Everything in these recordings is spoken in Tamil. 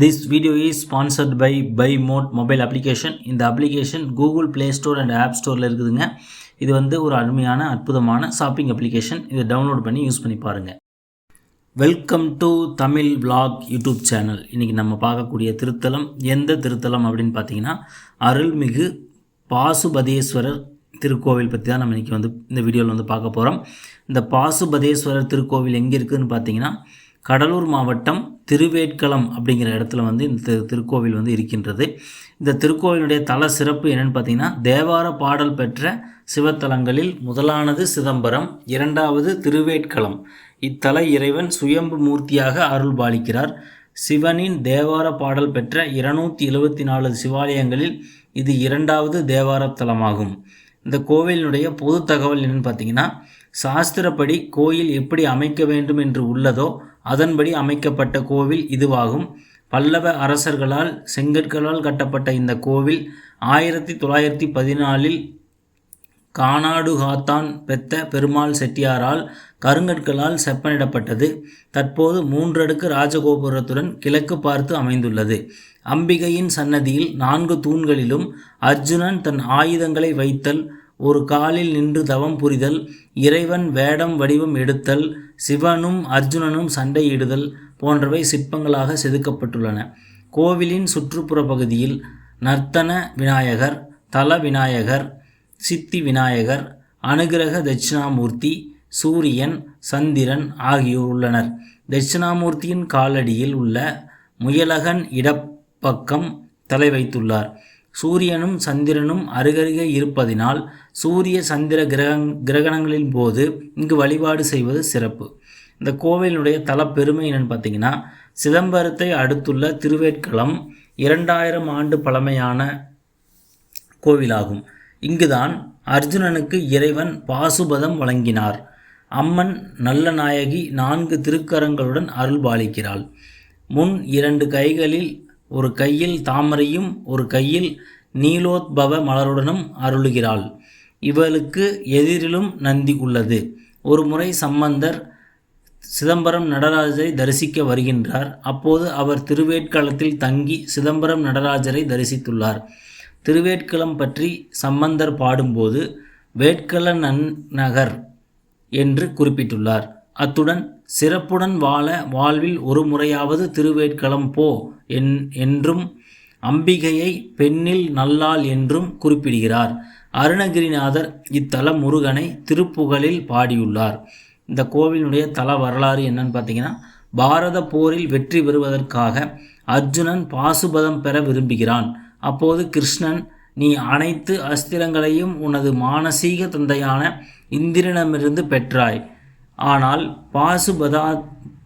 This video is sponsored by by mod mobile application இந்த application Google Play Store and app ஸ்டோரில் இருக்குதுங்க. இது வந்து ஒரு அருமையான அற்புதமான ஷாப்பிங் அப்ளிகேஷன் இதை டவுன்லோட் பண்ணி யூஸ் பண்ணி பாருங்கள் welcome to Tamil vlog YouTube channel இன்றைக்கி நம்ம பார்க்கக்கூடிய திருத்தலம் எந்த திருத்தலம் அப்படின்னு பார்த்தீங்கன்னா அருள்மிகு பாசுபதேஸ்வரர் திருக்கோவில் பற்றி தான் நம்ம இன்றைக்கி வந்து இந்த வீடியோவில் வந்து பார்க்க போகிறோம் இந்த பாசுபதேஸ்வரர் திருக்கோவில் எங்கே இருக்குதுன்னு பார்த்தீங்கன்னா கடலூர் மாவட்டம் திருவேட்களம் அப்படிங்கிற இடத்துல வந்து இந்த திரு- திருக்கோவில் வந்து இருக்கின்றது. இந்த திருக்கோவிலுடைய தல சிறப்பு என்னென்னு பார்த்தீங்கன்னா தேவார பாடல் பெற்ற சிவத்தலங்களில் முதலானது சிதம்பரம் இரண்டாவது திருவேட்களம் இத்தல இறைவன் சுயம்பு மூர்த்தியாக அருள் பாலிக்கிறார். சிவனின் தேவார பாடல் பெற்ற இருநூத்தி எழுபத்தி நாலு சிவாலயங்களில் இது இரண்டாவது தேவாரத்தலமாகும் இந்த கோவிலினுடைய பொது தகவல் என்னன்னு பார்த்தீங்கன்னா சாஸ்திரப்படி கோயில் எப்படி அமைக்க வேண்டும் என்று உள்ளதோ அதன்படி அமைக்கப்பட்ட கோவில் இதுவாகும். பல்லவ அரசர்களால் செங்கற்களால் கட்டப்பட்ட இந்த கோவில் ஆயிரத்தி தொள்ளாயிரத்தி பதினாலில் கானாடுகாத்தான் பெத்த பெருமாள் செட்டியாரால் கருங்கற்களால் செப்பனிடப்பட்டது. தற்போது மூன்றடுக்கு ராஜகோபுரத்துடன் கிழக்கு பார்த்து அமைந்துள்ளது. அம்பிகையின் சன்னதியில் நான்கு தூண்களிலும் அர்ஜுனன் தன் ஆயுதங்களை வைத்தல் ஒரு காலில் நின்று தவம் புரிதல் இறைவன் வேடம் வடிவம் எடுத்தல் சிவனும் அர்ஜுனனும் சண்டையிடுதல் போன்றவை சிற்பங்களாக செதுக்கப்பட்டுள்ளன. கோவிலின் சுற்றுப்புற பகுதியில் நர்த்தன விநாயகர் தல விநாயகர் சித்தி விநாயகர் அனுகிரக தட்சிணாமூர்த்தி சூரியன் சந்திரன் ஆகியோர் உள்ளனர். தட்சிணாமூர்த்தியின் காலடியில் உள்ள முயலகன் இடப்பக்கம் தலை வைத்துள்ளார். சூரியனும் சந்திரனும் அருகருகே இருப்பதினால் சூரிய சந்திர கிரகங் கிரகணங்களின் போது இங்கு வழிபாடு செய்வது சிறப்பு. இந்த கோவிலினுடைய தல பெருமை என்னன்னு பார்த்தீங்கன்னா சிதம்பரத்தை அடுத்துள்ள திருவேட்களம் இரண்டாயிரம் ஆண்டு பழமையான கோவிலாகும். இங்குதான் அர்ஜுனனுக்கு இறைவன் பாசுபதம் வழங்கினார். அம்மன் நல்ல நாயகி நான்கு திருக்கரங்களுடன் அருள் பாலிக்கிறாள் முன் இரண்டு கைகளில் ஒரு கையில் தாமரையும் ஒரு கையில் நீலோத்பவ மலருடனும் அருளுகிறாள். இவளுக்கு எதிரிலும் நந்தி உள்ளது. ஒரு முறை சம்பந்தர் சிதம்பரம் நடராஜரை தரிசிக்க வருகின்றார். அப்போது அவர் திருவேட்களத்தில் தங்கி சிதம்பரம் நடராஜரை தரிசித்துள்ளார். திருவேட்களம் பற்றி சம்பந்தர் பாடும்போது வேட்கள நன்னகர் என்று குறிப்பிட்டுள்ளார். அத்துடன் சிறப்புடன் வாழ வாழ்வில் ஒரு முறையாவது திருவேட்களம் போ என் என்றும் அம்பிகையை பெண்ணில் நல்லாள் என்றும் குறிப்பிடுகிறார். அருணகிரிநாதர் இத்தல முருகனை திருப்புகழில் பாடியுள்ளார். இந்த கோவிலுடைய தல வரலாறு என்னன்னு பார்த்தீங்கன்னா பாரத போரில் வெற்றி பெறுவதற்காக அர்ஜுனன் பாசுபதம் பெற விரும்புகிறான். அப்போது கிருஷ்ணன் நீ அனைத்து அஸ்திரங்களையும் உனது மானசீக தந்தையான இந்திரனிடமிருந்து பெற்றாய். ஆனால் பாசுபதா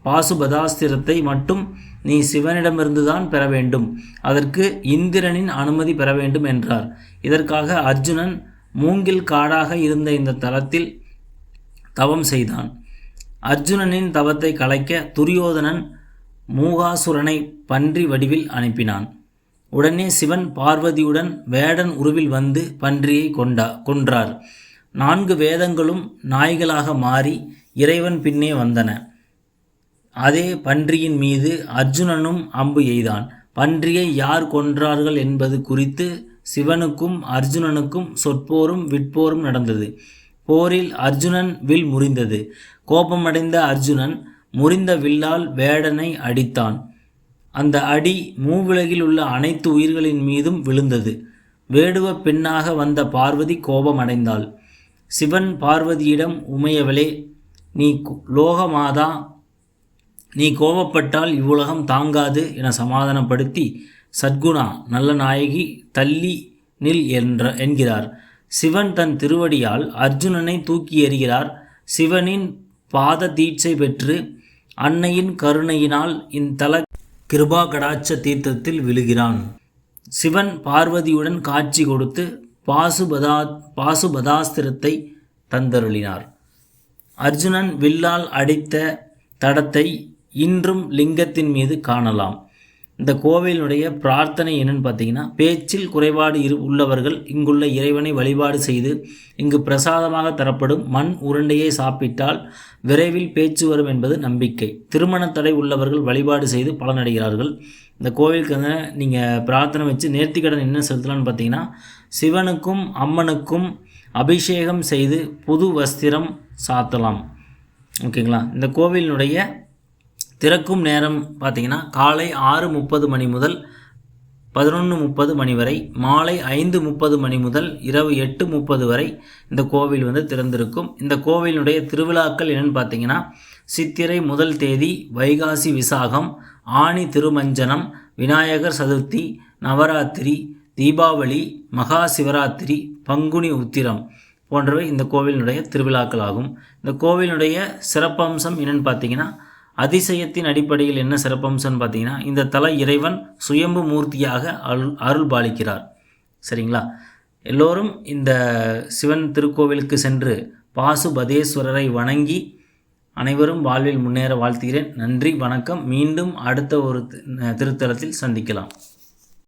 பாசுபதாஸ்திரத்தை மட்டும் நீ சிவனிடமிருந்து தான் பெற வேண்டும். அதற்கு இந்திரனின் அனுமதி பெற வேண்டும் என்றார். இதற்காக அர்ஜுனன் மூங்கில் காடாக இருந்த இந்த தலத்தில் தவம் செய்தான். அர்ஜுனனின் தவத்தை கலைக்க துரியோதனன் மூகாசுரனை பன்றி வடிவில் அனுப்பினான். உடனே சிவன் பார்வதியுடன் வேடன் உருவில் வந்து பன்றியை கொண்டா கொன்றார். நான்கு வேதங்களும் நாய்களாக மாறி இறைவன் பின்னே வந்தன. அதே பன்றியின் மீது அர்ஜுனனும் அம்பு எய்தான். பன்றியை யார் கொன்றார்கள் என்பது குறித்து சிவனுக்கும் அர்ஜுனனுக்கும் சொற்போரும் விற்போரும் நடந்தது. போரில் அர்ஜுனன் வில் முறிந்தது. கோபமடைந்த அர்ஜுனன் முறிந்த வில்லால் வேடனை அடித்தான். அந்த அடி மூவுலகில் உள்ள அனைத்து உயிர்களின் மீதும் விழுந்தது. வேடுவ பெண்ணாக வந்த பார்வதி கோபமடைந்தாள். சிவன் பார்வதியிடம் உமையவளே நீ கு- லோகமாதா நீ கோபப்பட்டால் இவ்வுலகம் தாங்காது என சமாதானப்படுத்தி சத்குணா நல்ல நாயகி தள்ளி நில் என்ற என்கிறார். சிவன் தன் திருவடியால் அர்ஜுனனை தூக்கி எறிகிறார். சிவனின் பாத தீட்சை பெற்று அன்னையின் கருணையினால் இந்தல கிருபா கடாட்ச தீர்த்தத்தில் விழுகிறான். சிவன் பார்வதியுடன் காட்சி கொடுத்து பாசுபதா பாசுபதாஸ்திரத்தை தந்தருளினார். அர்ஜுனன் வில்லால் அடித்த தடத்தை இன்றும் லிங்கத்தின் மீது காணலாம். இந்த கோவிலினுடைய பிரார்த்தனை என்னன்னு பார்த்தீங்கன்னா பேச்சில் குறைபாடு இரு உள்ளவர்கள் இங்குள்ள இறைவனை வழிபாடு செய்து இங்கு பிரசாதமாக தரப்படும் மண் உருண்டையை சாப்பிட்டால் விரைவில் பேச்சு வரும் என்பது நம்பிக்கை. திருமண தடை உள்ளவர்கள் வழிபாடு செய்து பலனடைகிறார்கள். இந்த கோவிலுக்கு வந்து நீங்கள் பிரார்த்தனை வச்சு நேர்த்திக்கடன் என்ன செலுத்தலாம்னு பார்த்தீங்கன்னா சிவனுக்கும் அம்மனுக்கும் அபிஷேகம் செய்து புது வஸ்திரம் சாத்தலாம். ஓகேங்களா? இந்த கோவிலினுடைய திறக்கும் நேரம் பார்த்தீங்கன்னா காலை ஆறு முப்பது மணி முதல் பதினொன்று முப்பது மணி வரை மாலை ஐந்து முப்பது மணி முதல் இரவு எட்டு முப்பது வரை இந்த கோவில் வந்து திறந்திருக்கும். இந்த கோவிலினுடைய திருவிழாக்கள் என்னென்னு பார்த்தீங்கன்னா சித்திரை முதல் தேதி வைகாசி விசாகம் ஆணி திருமஞ்சனம் விநாயகர் சதுர்த்தி நவராத்திரி தீபாவளி மகா சிவராத்திரி பங்குனி உத்திரம் போன்றவை இந்த கோவிலினுடைய திருவிழாக்கள் ஆகும் இந்த கோவிலினுடைய சிறப்பம்சம் என்னென்னு பார்த்தீங்கன்னா அதிசயத்தின் அடிப்படையில் என்ன சிறப்பம்சம்னு பார்த்தீங்கன்னா இந்த தல இறைவன் சுயம்பு மூர்த்தியாக அருள் அருள் பாலிக்கிறார். சரிங்களா? எல்லோரும் இந்த சிவன் திருக்கோவிலுக்கு சென்று பாசுபதேஸ்வரரை வணங்கி அனைவரும் வாழ்வில் முன்னேற வாழ்த்துகிறேன். நன்றி வணக்கம். மீண்டும் அடுத்த ஒரு திருத்தலத்தில் சந்திக்கலாம்.